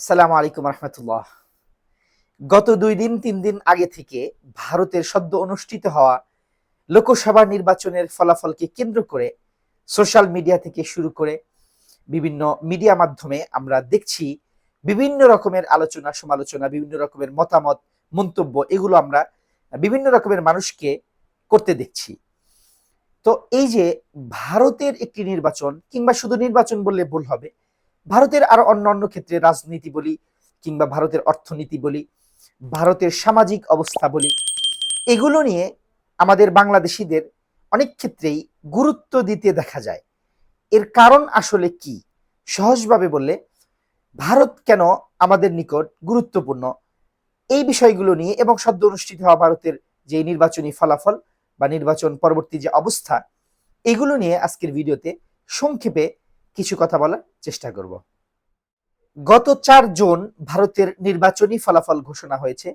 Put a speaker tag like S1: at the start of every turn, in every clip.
S1: আসসালামু আলাইকুম রহমতুল্লাহ। গত দুই দিন, তিন দিন আগে থেকে ভারতের সদ্য অনুষ্ঠিত হওয়া লোকসভা নির্বাচনের ফলাফলকে কেন্দ্র করে সোশ্যাল মিডিয়া থেকে শুরু করে বিভিন্ন মিডিয়া মাধ্যমে আমরা দেখছি বিভিন্ন রকমের আলোচনা, সমালোচনা, বিভিন্ন রকমের মতামত, মন্তব্য, এগুলো আমরা বিভিন্ন রকমের মানুষকে করতে দেখছি। তো এই যে ভারতের একটি নির্বাচন কিংবা শুধু নির্বাচন বললে ভুল হবে ভারতের আরও অন্য অন্য ক্ষেত্রে রাজনীতি বলি কিংবা ভারতের অর্থনীতি বলি, ভারতের সামাজিক অবস্থা বলি, এগুলো নিয়ে আমাদের বাংলাদেশিদের অনেক ক্ষেত্রেই গুরুত্ব দিতে দেখা যায়। এর কারণ আসলে কি? সহজভাবে বললে, ভারত কেন আমাদের নিকট গুরুত্বপূর্ণ? এই বিষয়গুলো নিয়ে এবং সদ্য অনুষ্ঠিত হওয়া ভারতের যে নির্বাচনী ফলাফল বা নির্বাচন পরবর্তী যে অবস্থা, এগুলো নিয়ে আজকের ভিডিওতে সংক্ষেপে কিছু কথা বলার চেষ্টা করব। গত চার জুন ভারতের নির্বাচনী ফলাফল ঘোষণা হয়েছে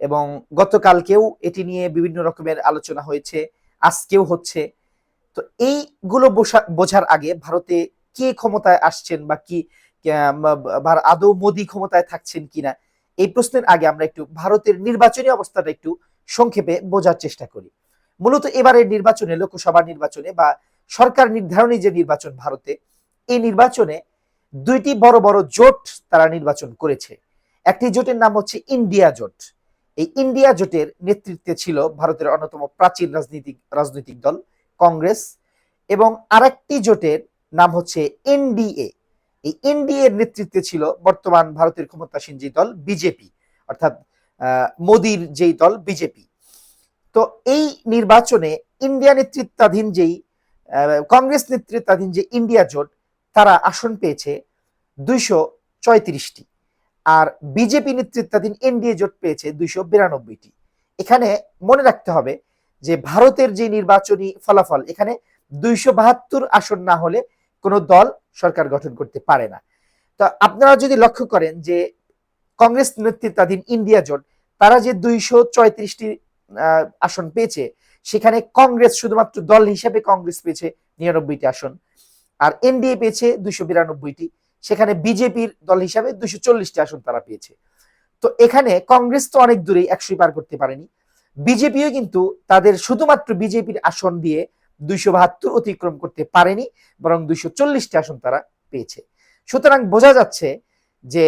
S1: এবং গতকালকেও এটি নিয়ে বিভিন্ন রকমের আলোচনা হয়েছে, আজকেও হচ্ছে। তো এইগুলো বোঝা- বোঝার আগে ভারতে কে ক্ষমতায় আসছেন বা কি আদৌ মোদী ক্ষমতায় থাকছেন কিনা, এই প্রশ্নের আগে আমরা একটু ভারতের নির্বাচনী অবস্থাটা একটু সংক্ষেপে বোঝার চেষ্টা করি। মূলত এবারের নির্বাচনে, লোকসভা নির্বাচনে বা সরকার নির্ধারণী যে নির্বাচন ভারতে এই নির্বাচনে দুইটি বড় বড় জোট তারা নির্বাচন করেছে। একটি জোটের নাম হচ্ছে ইন্ডিয়া জোট। এই ইন্ডিয়া জোটের নেতৃত্বে ছিল ভারতের অন্যতম প্রাচীন রাজনৈতিক রাজনৈতিক দল কংগ্রেস এবং আরেকটি জোটের নাম হচ্ছে এনডিএ। এই এনডিএ এর নেতৃত্বে ছিল বর্তমান ভারতের ক্ষমতাসীন যে দল বিজেপি, অর্থাৎ মোদির যেই দল বিজেপি। তো এই নির্বাচনে ইন্ডিয়া নেতৃত্বাধীন যেই কংগ্রেস নেতৃত্বাধীন যে ইন্ডিয়া জোট তারা আসন পেয়েছে দুইশো ছয়ত্রিশটি। আর বিজেপি নেতৃত্বাধীন এনডিএ জোট পেয়েছে দুইশো বিরানব্বইটি। এখানে মনে রাখতে হবে যে ভারতের যে নির্বাচনী ফলাফল, এখানে দুইশো বাহাত্তর আসন না হলে কোনো দল সরকার গঠন করতে পারে না। তো আপনারা যদি লক্ষ্য করেন যে কংগ্রেস নেতৃত্বাধীন ইন্ডিয়া জোট, তারা যে দুইশো ছয়ত্রিশটি আসন পেয়েছে, সেখানে কংগ্রেস শুধুমাত্র দল হিসেবে কংগ্রেস পেয়েছে নিরানব্বইটি আসন। আর এনডিএ পেয়েছে দুইশো বিরানব্বইটি। সেখানে বিজেপির দল হিসাবে দুইশো চল্লিশটি আসন তারা পেয়েছে। তো এখানে কংগ্রেস তো অনেক দূরেই, একশোই পার করতে পারেনি। বিজেপিও কিন্তু তাদের শুধুমাত্র বিজেপির আসন দিয়ে দুইশো বাহাত্তর অতিক্রম করতে পারেনি, বরং দুইশো চল্লিশটি আসন তারা পেয়েছে। সুতরাং বোঝা যাচ্ছে যে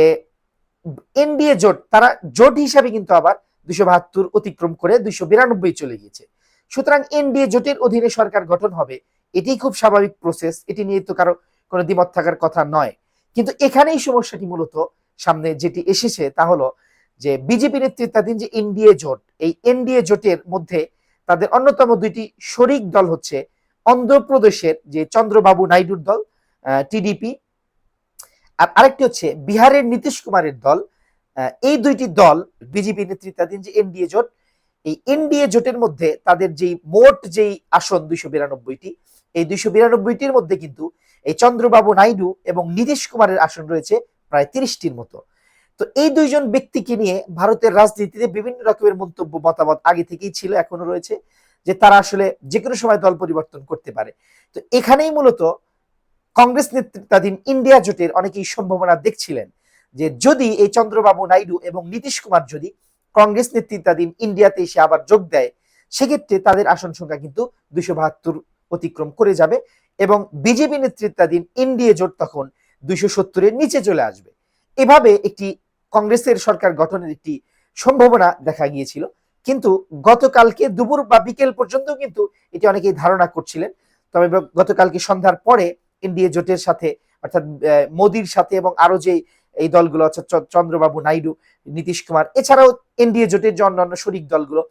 S1: এনডিএ জোট, তারা জোট হিসাবে কিন্তু আবার দুইশো বাহাত্তর অতিক্রম করে দুইশো বিরানব্বই চলে গিয়েছে। সুতরাং এনডিএ জোটের অধীনে সরকার গঠন হবে এটি খুব স্বাভাবিক প্রসেস এটি নিয়ে তো কারও কোনো দ্বিমত থাকার কথা নয়। কিন্তু এখানেই সমস্যাটি মূলত সামনে যেটি এসেছে তা হলো যে বিজেপি নেতৃত্বাধীন যে এনডিএ জোট, এই এনডিএ জোটের মধ্যে তাদের অন্যতম দুইটি শরিক দল হচ্ছে অন্ধ্রপ্রদেশের যে চন্দ্রবাবু নাইডুর দল টিডিপি, আর আরেকটি হচ্ছে বিহারের নীতিশ কুমারের দল। এই দুইটি দল বিজেপি নেতৃত্বাধীন যে এনডিএ জোট, এই এনডিএ জোটের মধ্যে তাদের যেই মোট যেই আসন দুইশো বিরানব্বইটি এই দুইশো বিরানব্বইটির মধ্যে কিন্তু এই চন্দ্রবাবু নাইডু এবং নীতিশ কুমারের আসন রয়েছে প্রায় তিরিশটির মতো। তো এই দুইজন ব্যক্তিকে নিয়ে ভারতের রাজনীতিতে বিভিন্ন রকমের মন্তব্য, মতামত আগে থেকেই ছিল, এখনও রয়েছে যে তারা আসলে যে কোনো সময় দল পরিবর্তন করতে পারে। তো এখানেই মূলত কংগ্রেস নেতৃত্বাধীন ইন্ডিয়া জোটের অনেকেই সম্ভাবনা দেখছিলেন যে যদি এই চন্দ্রবাবু নাইডু এবং নীতিশ কুমার যদি কংগ্রেস নেতৃত্বাধীন ইন্ডিয়াতে এসে আবার যোগ দেয়, সেক্ষেত্রে তাদের আসন সংখ্যা কিন্তু দুইশো বাহাত্তর অতিক্রম করে যাবে এবং বিজেপি নেতৃত্বাধীন এনডিএ জোট তখন দুইশো সত্তরের নিচে চলে আসবে। এভাবে একটি কংগ্রেসের সরকার গঠনের একটি সম্ভাবনা দেখা গিয়েছিল। কিন্তু গতকালকে দুপুর বা বিকেল পর্যন্ত কিন্তু এটি অনেকেই ধারণা করছিলেন। তবে গতকালকে সন্ধ্যার পরে এনডিএ জোটের সাথে অর্থাৎ মোদির সাথে এবং আরও যে এই দলগুলো অর্থাৎ চন্দ্রবাবু নাইডু, নীতিশ কুমার, এছাড়াও এনডিএ জোটের যে অন্যান্য শরিক দলগুলো,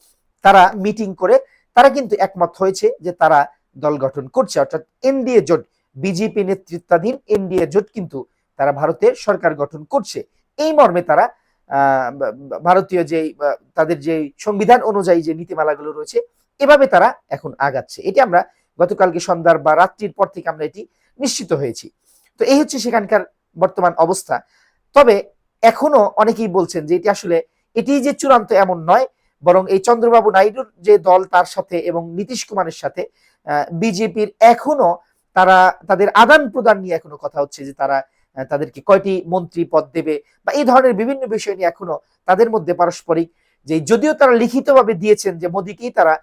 S1: তারা মিটিং করে, তারা কিন্তু একমত হয়েছে যে তারা দল গঠন করছে, অর্থাৎ এনডিএ জোট, বিজেপি নেতৃত্বাধীন এনডিএ জোট কিন্তু তারা ভারতে সরকার গঠন করছে। এই মর্মে তারা ভারতীয় যে তাদের যে সংবিধান অনুযায়ী যে নীতিমালাগুলো রয়েছে, এভাবে তারা এখন আগাচ্ছে। এটি আমরা গতকালকে সন্ধ্যার বা রাত্রির পর থেকে আমরা এটি নিশ্চিত হয়েছি। তো এই হচ্ছে সেখানকার বর্তমান অবস্থা। তবে এখনও অনেকেই বলছেন যে এটি আসলে, এটি যে চূড়ান্ত এমন নয় বরং এই চন্দ্রবাবু নাইডুর যে দল তার সাথে এবং নীতিশ কুমারের সাথে বিজেপির এখনও তারা তাদের আদান প্রদান নিয়ে এখনও কথা হচ্ছে যে তারা তাদেরকে কয়টি মন্ত্রী পদ দেবে বা এই ধরনের বিভিন্ন বিষয় নিয়ে এখনও তাদের মধ্যে পারস্পরিক যে যদিও তারা লিখিতভাবে দিয়েছেন যে মোদীকেই তারা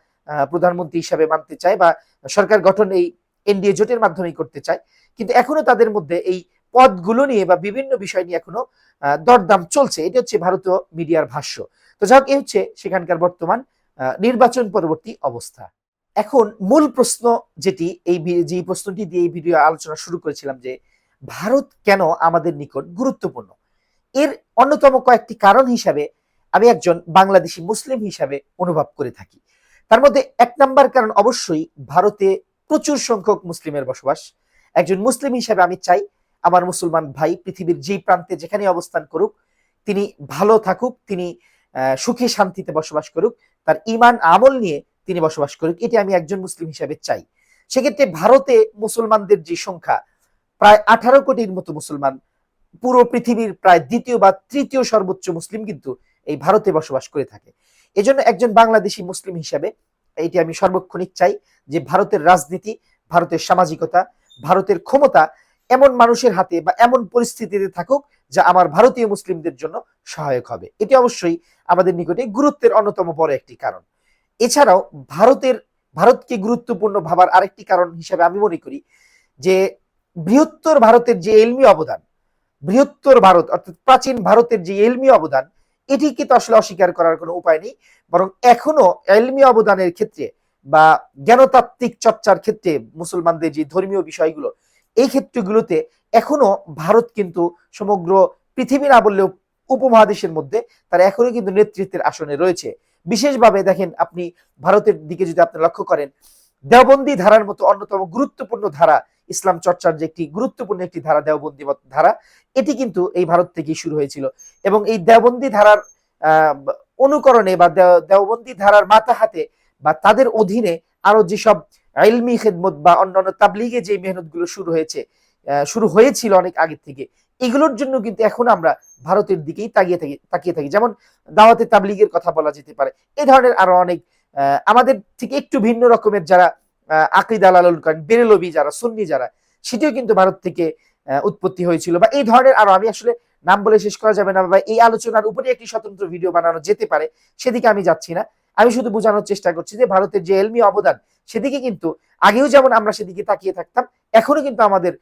S1: প্রধানমন্ত্রী হিসাবে মানতে চায় বা সরকার গঠন এই এনডিএ জোটের মাধ্যমেই করতে চায়, কিন্তু এখনও তাদের মধ্যে এই পদগুলো নিয়ে বা বিভিন্ন বিষয় নিয়ে এখনও দরদাম চলছে। এটা হচ্ছে ভারতীয় মিডিয়ার ভাষ্য। তো যাক এই হচ্ছে সেখানকার বর্তমান নির্বাচন পরবর্তী অবস্থা। এখন মূল প্রশ্ন যেটি, এই যে প্রশ্নটি দিয়ে এই ভিডিও আলোচনা শুরু করেছিলাম যে, ভারত কেন আমাদের নিকট গুরুত্বপূর্ণ? এর অন্যতম কয়েকটি কারণ হিসাবে আমি একজন বাংলাদেশি মুসলিম হিসাবে অনুভব করে থাকি। তার মধ্যে এক নাম্বার কারণ অবশ্যই ভারতে প্রচুর সংখ্যক মুসলিমের বসবাস। একজন মুসলিম হিসাবে আমি চাই আমার মুসলমান ভাই পৃথিবীর যেই প্রান্তে যেখানে অবস্থান করুক, তিনি ভালো থাকুক, তিনি সুখে শান্তিতে বসবাস করুক, তার ইমান আমল নিয়ে তিনি বসবাস করুক, এটি আমি একজন মুসলিম হিসাবে চাই। সেক্ষেত্রে ভারতে মুসলমানদের যে সংখ্যা, প্রায় আঠারো কোটির মতো মুসলমান, পুরো পৃথিবীর প্রায় দ্বিতীয় বা তৃতীয় সর্বোচ্চ মুসলিম কিন্তু এই ভারতে বসবাস করে থাকে। এজন্য একজন বাংলাদেশি মুসলিম হিসাবে এটি আমি সর্বক্ষণিক চাই যে ভারতের রাজনীতি, ভারতের সামাজিকতা, ভারতের ক্ষমতা এমন মানুষের হাতে বা এমন পরিস্থিতিতে থাকুক যা আমার ভারতীয় মুসলিমদের জন্য সহায়ক হবে। এটি অবশ্যই আমাদের নিকটে গুরুত্বের অন্যতম বড় একটি কারণ। এছাড়াও ভারতের, ভারতকে গুরুত্বপূর্ণ ভাবার আরেকটি কারণ হিসেবে আমি মনে করি যে বৃহত্তর ভারতের যে এলমি অবদান, বৃহত্তর ভারত অর্থাৎ প্রাচীন ভারতের যে এলমি অবদান, এটিকে তো আসলে অস্বীকার করার কোনো উপায় নেই। বরং এখনও এলমি অবদানের ক্ষেত্রে বা জ্ঞানতাত্ত্বিক চর্চার ক্ষেত্রে মুসলমানদের যে ধর্মীয় বিষয়গুলো এই ক্ষেত্রগুলোতে এখনও ভারত কিন্তু সমগ্র পৃথিবী না বললেও উপমহাদেশের মধ্যে তারা এখনও কিন্তু নেতৃত্বের আসনে রয়েছে। বিশেষভাবে দেখেন আপনি ভারতের দিকে যদি আপনি লক্ষ্য করেন দেওবন্দি ধারার মতো অন্যতম গুরুত্বপূর্ণ ধারা ইসলাম চর্চার যে একটি গুরুত্বপূর্ণ একটি ধারা দেওবন্দি ধারা এটি কিন্তু এই ভারত থেকেই শুরু হয়েছিল। এবং এই দেওবন্দি ধারার আহ, অনুকরণে বা দেও- দেওবন্দি ধারার মাথা হাতে বা তাদের অধীনে আরও যেসব আইলমি খেদমত বা অন্যান্য তাবলিগে যে মেহনতগুলো শুরু হয়েছে শুরু হয়েছিল অনেক আগে থেকে, এগুলোর জন্য কিন্তু এখন আমরা ভারতের দিকেই তাকিয়ে থাকি তাকিয়ে থাকি। যেমন দাওয়াতে তাবলিগের কথা বলা যেতে পারে। এই ধরনের আরও অনেক আমাদের থেকে একটু ভিন্ন রকমের যারা আকিদ আলালুল করেন বেরেলবি যারা, সুন্নি যারা, সেটিও কিন্তু ভারত থেকে উৎপত্তি হয়েছিল। বা এই ধরনের আরও, আমি আসলে নাম বলে শেষ করা যাবে না, বা এই আলোচনার উপরে একটি স্বতন্ত্র ভিডিও বানানো যেতে পারে, সেদিকে আমি যাচ্ছি না। আমি শুধু বোঝানোর চেষ্টা করছি যে ভারতের যে এলমি অবদান, সেদিকে কিন্তু আগেও যেমন আমরা সেদিকে তাকিয়ে থাকতাম, এখনও কিন্তু আমাদের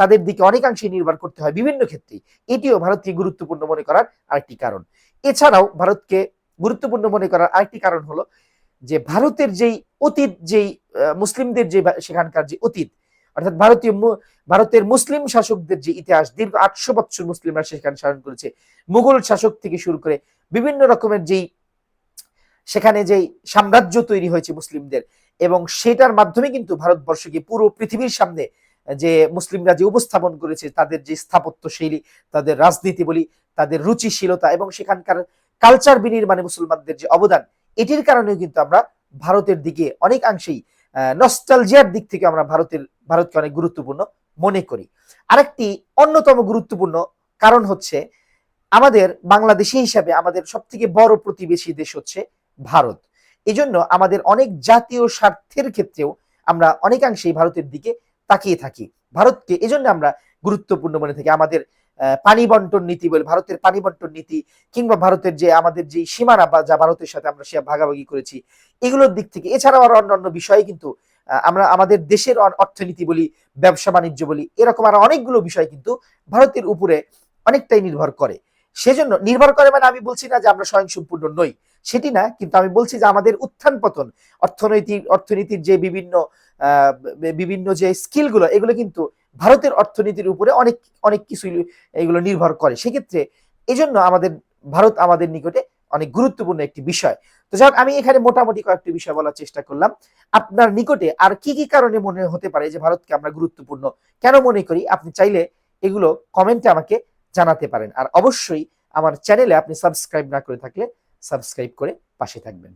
S1: তাদের দিকে অনেকাংশে নির্ভর করতে হয় বিভিন্ন ক্ষেত্রে এটিও ভারতকে গুরুত্বপূর্ণ মনে করার আরেকটি কারণ। এছাড়াও ভারতকে গুরুত্বপূর্ণ মনে করার আরেকটি কারণ হলো যে ভারতের যেই অতীত, যেই মুসলিমদের যে সেখানকার যে অতীত, অর্থাৎ ভারতীয় ভারতের মুসলিম শাসকদের যে ইতিহাস, দীর্ঘ আটশো বছর মুসলিমরা সেখানে শাসন করেছে। মুঘল শাসক থেকে শুরু করে বিভিন্ন রকমের যেই সেখানে যেই সাম্রাজ্য তৈরি হয়েছে মুসলিমদের এবং সেটার মাধ্যমে কিন্তু ভারতবর্ষকে পুরো পৃথিবীর সামনে, যে মুসলিমরা যে উপস্থাপন করেছে, তাদের যে স্থাপত্য শৈলী, তাদের রাজনীতি বলি, তাদের রুচিশীলতা এবং সেখানকার কালচার বিনির্মাণে মুসলমানদের যে অবদান, এটির কারণেও কিন্তু আমরা ভারতের দিকে অনেকাংশেই নস্টালজিয়ার দিক থেকে আমরা ভারতের, ভারতকে অনেক গুরুত্বপূর্ণ মনে করি। আরেকটি অন্যতম গুরুত্বপূর্ণ কারণ হচ্ছে, আমাদের বাংলাদেশি হিসাবে আমাদের সব থেকে বড় প্রতিবেশী দেশ হচ্ছে ভারত। এজন্য আমাদের অনেক জাতীয় স্বার্থের ক্ষেত্রেও আমরা অনেকাংশেই ভারতের দিকে তাকিয়ে থাকি। ভারতকে এজন্য আমরা গুরুত্বপূর্ণ মনে থাকি। আমাদের পানি বন্টন নীতি বলে, ভারতের পানি বন্টন নীতি কিংবা ভারতের যে আমাদের যে সীমানা বা যা ভারতের সাথে আমরা সে ভাগাভাগি করেছি, এগুলোর দিক থেকে এছাড়াও আরও অন্যান্য বিষয়ে কিন্তু আমরা আমাদের দেশের অর্থনীতি বলি, ব্যবসা বাণিজ্য বলি, এরকম আরও অনেকগুলো বিষয় কিন্তু ভারতের উপরে অনেকটাই নির্ভর করে। সেজন্য নির্ভর করে মানে আমি বলছি না যে আমরা স্বয়ংসম্পূর্ণ নই। সেটি না, কিন্তু আমি বলছি যে আমাদের উত্থান পতন অর্থনৈতিক অর্থনীতির যে বিভিন্ন বিভিন্ন যে স্কিলগুলো, এগুলো কিন্তু ভারতের অর্থনীতির উপরে অনেক অনেক কিছু এগুলো নির্ভর করে। সেক্ষেত্রে এজন্য আমাদের, ভারত আমাদের নিকটে অনেক গুরুত্বপূর্ণ একটি বিষয়। তো যাই আমি এখানে মোটামুটি কয়েকটি বিষয় বলার চেষ্টা করলাম। আপনার নিকটে আর কি কি কারণে মনে হতে পারে যে ভারতকে আমরা গুরুত্বপূর্ণ? কেন মনে করি? আপনি চাইলে এগুলো কমেন্টে আমাকে জানাতে পারেন। আর অবশ্যই আমার চ্যানেলে আপনি সাবস্ক্রাইব না করে থাকলে সাবস্ক্রাইব করে পাশে থাকবেন।